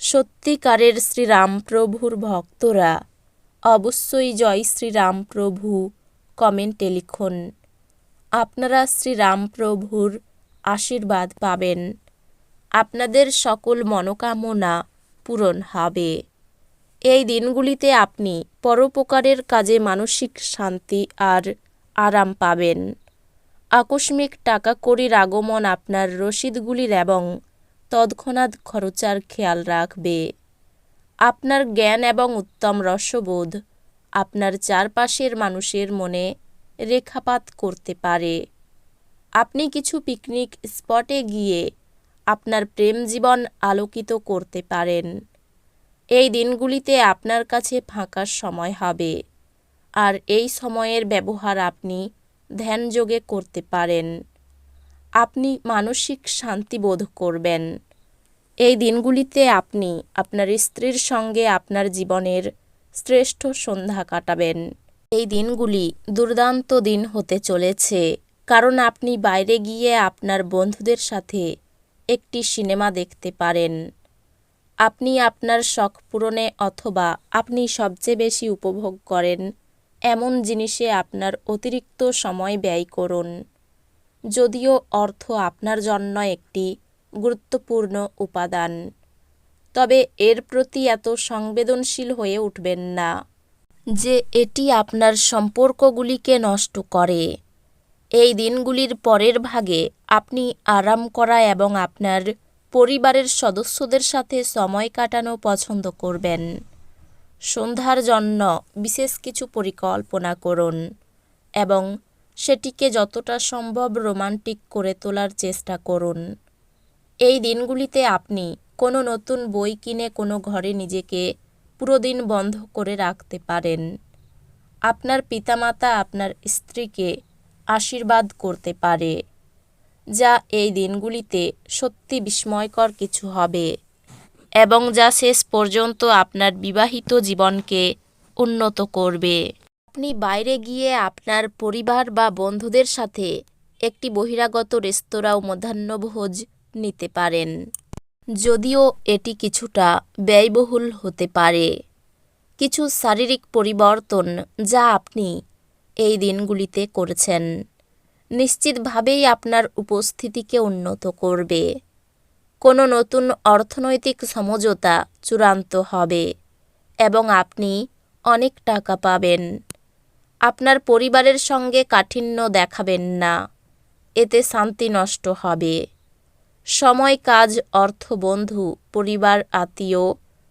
সত্যিকারের শ্রীরামপ্রভুর ভক্তরা অবশ্যই জয় শ্রীরামপ্রভু, কমেন্টে লিখুন। আপনারা শ্রীরামপ্রভুর আশীর্বাদ পাবেন। আপনাদের সকল মনোকামনা পূরণ হবে। এই দিনগুলিতে আপনি পরোপকারের কাজে মানসিক শান্তি আর আরাম পাবেন। আকস্মিক টাকা কড়ির আগমন আপনার রসিদগুলির এবং তৎক্ষণাৎ খরচার খেয়াল রাখবে। আপনার জ্ঞান এবং উত্তম রসবোধ আপনার চারপাশের মানুষের মনে রেখাপাত করতে পারে। আপনি কিছু পিকনিক স্পটে গিয়ে আপনার প্রেম জীবন আলোকিত করতে পারেন। এই দিনগুলিতে আপনার কাছে ফাঁকার সময় হবে। আর এই সময়ের ব্যবহার আপনি ধ্যানযোগে করতে পারেন। আপনি মানসিক শান্তি বোধ করবেন। এই দিনগুলিতে আপনি আপনার স্ত্রীর সঙ্গে আপনার জীবনের শ্রেষ্ঠ সন্ধ্যা কাটাবেন। এই দিনগুলি দুর্দান্ত দিন হতে চলেছে, কারণ আপনি বাইরে গিয়ে আপনার বন্ধুদের সাথে একটি সিনেমা দেখতে পারেন। আপনি আপনার শখ পূরণে অথবা আপনি সবচেয়ে বেশি উপভোগ করেন, এমন জিনিসে আপনার অতিরিক্ত সময় ব্যয় করুন। যদিও অর্থ আপনার জন্য একটি গুরুত্বপূর্ণ উপাদান। তবে এর প্রতি এত সংবেদনশীল হয়ে উঠবেন না যে এটি আপনার সম্পর্কগুলিকে নষ্ট করে। এই দিনগুলির পরের ভাগে আপনি আরাম করা এবং আপনার পরিবারের সদস্যদের সাথে সময় কাটানো পছন্দ করবেন। সন্ধ্যার জন্য বিশেষ কিছু পরিকল্পনা করুন এবং সেটিকে যতটা সম্ভব রোমান্টিক করে তোলার চেষ্টা করুন। এই দিনগুলিতে আপনি কোনো নতুন বই কিনে কোনো ঘরে নিজেকে পুরো দিন বন্ধ করে রাখতে পারেন। আপনার পিতামাতা আপনার স্ত্রীকে আশীর্বাদ করতে পারে, যা এই দিনগুলিতে সত্যি বিস্ময়কর কিছু হবে এবং যা শেষ পর্যন্ত আপনার বিবাহিত জীবনকে উন্নত করবে। আপনি বাইরে গিয়ে আপনার পরিবার বা বন্ধুদের সাথে একটি বহিরাগত রেস্তোরাঁ মধ্যাহ্নভোজ নিতে পারেন। যদিও এটি কিছুটা ব্যয়বহুল হতে পারে। কিছু শারীরিক পরিবর্তন যা আপনি এই দিনগুলিতে করেছেন, নিশ্চিতভাবেই আপনার উপস্থিতিকে উন্নত করবে। কোনো নতুন অর্থনৈতিক সমঝোতা চূড়ান্ত হবে এবং আপনি অনেক টাকা পাবেন। আপনার পরিবারের সঙ্গে কাঠিন্য দেখাবেন না, এতে শান্তি নষ্ট হবে। সময়, কাজ, অর্থ, বন্ধু, পরিবার, আত্মীয়,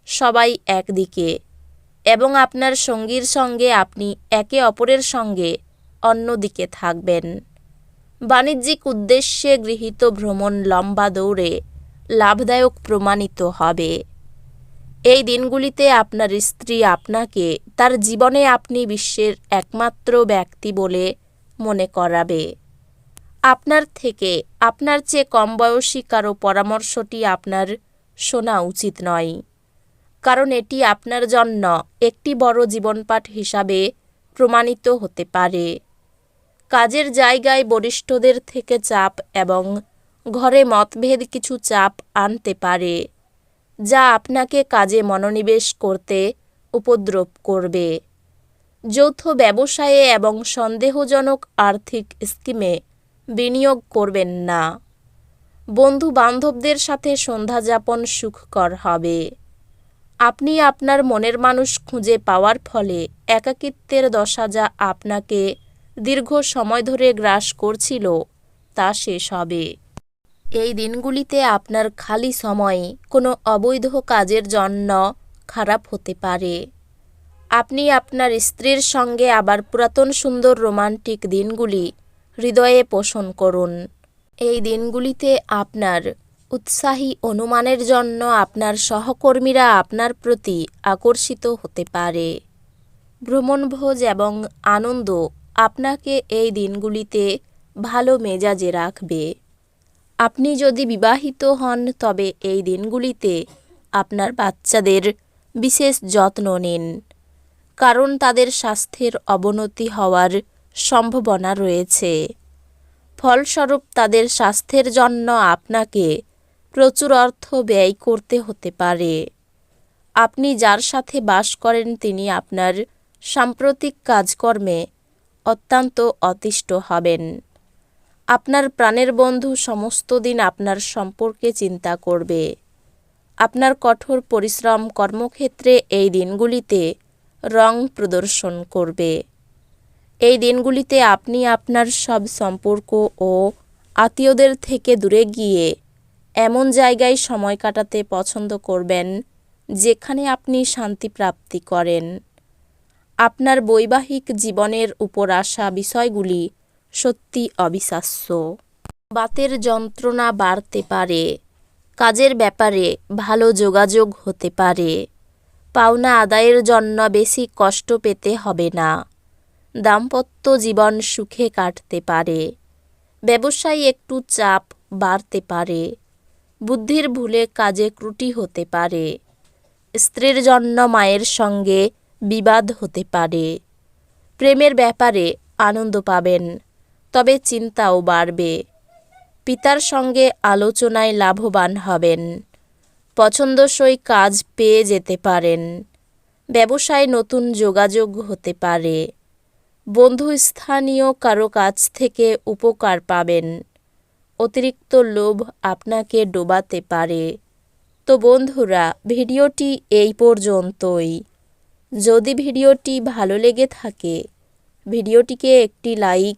সবাই একদিকে, এবং আপনার সঙ্গীর সঙ্গে আপনি একে অপরের সঙ্গে অন্যদিকে থাকবেন। বাণিজ্যিক উদ্দেশ্যে গৃহীত ভ্রমণ লম্বা দৌড়ে লাভদায়ক প্রমাণিত হবে। এই দিনগুলিতে আপনার স্ত্রী আপনাকে তার জীবনে আপনি বিশ্বের একমাত্র ব্যক্তি বলে মনে করাবে। আপনার থেকে আপনার চেয়ে কম বয়সী কারও পরামর্শটি আপনার শোনা উচিত নয়। কারণ এটি আপনার জন্য একটি বড় জীবনপাঠ হিসাবে প্রমাণিত হতে পারে। কাজের জায়গায় বরিষ্ঠদের থেকে চাপ এবং ঘরে মতভেদ কিছু চাপ আনতে পারে। যা আপনাকে কাজে মনোনিবেশ করতে উপদ্রব করবে। যৌথ ব্যবসায়ে এবং সন্দেহজনক আর্থিক স্কিমে বিনিয়োগ করবেন না। বন্ধু বান্ধবদের সাথে সন্ধ্যা যাপন সুখকর হবে। আপনি আপনার মনের মানুষ খুঁজে পাওয়ার ফলে একাকিত্বের দশা যা আপনাকে দীর্ঘ সময় ধরে গ্রাস করছিল তা শেষ হবে। এই দিনগুলিতে আপনার খালি সময় কোনো অবৈধ কাজের জন্য খারাপ হতে পারে। আপনি আপনার স্ত্রীর সঙ্গে আবার পুরাতন সুন্দর রোমান্টিক দিনগুলি হৃদয়ে পোষণ করুন। এই দিনগুলিতে আপনার উৎসাহী অনুমানের জন্য আপনার সহকর্মীরা আপনার প্রতি আকর্ষিত হতে পারে। ভ্রমণভোজ এবং আনন্দ আপনাকে এই দিনগুলিতে ভালো মেজাজে রাখবে। আপনি যদি বিবাহিত হন, তবে এই দিনগুলিতে আপনার বাচ্চাদের বিশেষ যত্ন নিন। কারণ তাদের স্বাস্থ্যের অবনতি হওয়ার সম্ভাবনা রয়েছে। ফলস্বরূপ তাদের স্বাস্থ্যের জন্য আপনাকে প্রচুর অর্থ ব্যয় করতে হতে পারে। আপনি যার সাথে বাস করেন, তিনি আপনার সাম্প্রতিক কাজকর্মে অত্যন্ত অতিষ্ঠ হবেন। আপনার প্রাণের বন্ধু সমস্ত দিন আপনার সম্পর্কে চিন্তা করবে। আপনার কঠোর পরিশ্রম কর্মক্ষেত্রে এই দিনগুলিতে রং প্রদর্শন করবে। এই দিনগুলিতে আপনি আপনার সব সম্পর্ক ও আত্মীয়দের থেকে দূরে গিয়ে এমন জায়গায় সময় কাটাতে পছন্দ করবেন যেখানে আপনি শান্তি প্রাপ্তি করেন। আপনার বৈবাহিক জীবনের উপর আসা বিষয়গুলি সত্যি অবিশ্বাস্য। বাতের যন্ত্রণা বাড়তে পারে, কাজের ব্যাপারে ভালো যোগাযোগ হতে পারে। পাওনা আদায়ের জন্য বেশি কষ্ট পেতে হবে না। দাম্পত্য জীবন সুখে কাটতে পারে। ব্যবসায় একটু চাপ বাড়তে পারে। বুদ্ধির ভুলে কাজে ত্রুটি হতে পারে। স্ত্রীর জন্য মায়ের সঙ্গে বিবাদ হতে পারে। প্রেমের ব্যাপারে আনন্দ পাবেন। তবে চিন্তাও বাড়বে। পিতার সঙ্গে আলোচনায় লাভবান হবেন। পছন্দসই কাজ পেয়ে যেতে পারেন। ব্যবসায় নতুন যোগাযোগ হতে পারে। বন্ধু স্থানীয় কারও কাছ থেকে উপকার পাবেন। অতিরিক্ত লোভ আপনাকে ডোবাতে পারে। তো বন্ধুরা, ভিডিওটি এই পর্যন্তই। যদি ভিডিওটি ভালো লেগে থাকে, ভিডিওটিকে একটি লাইক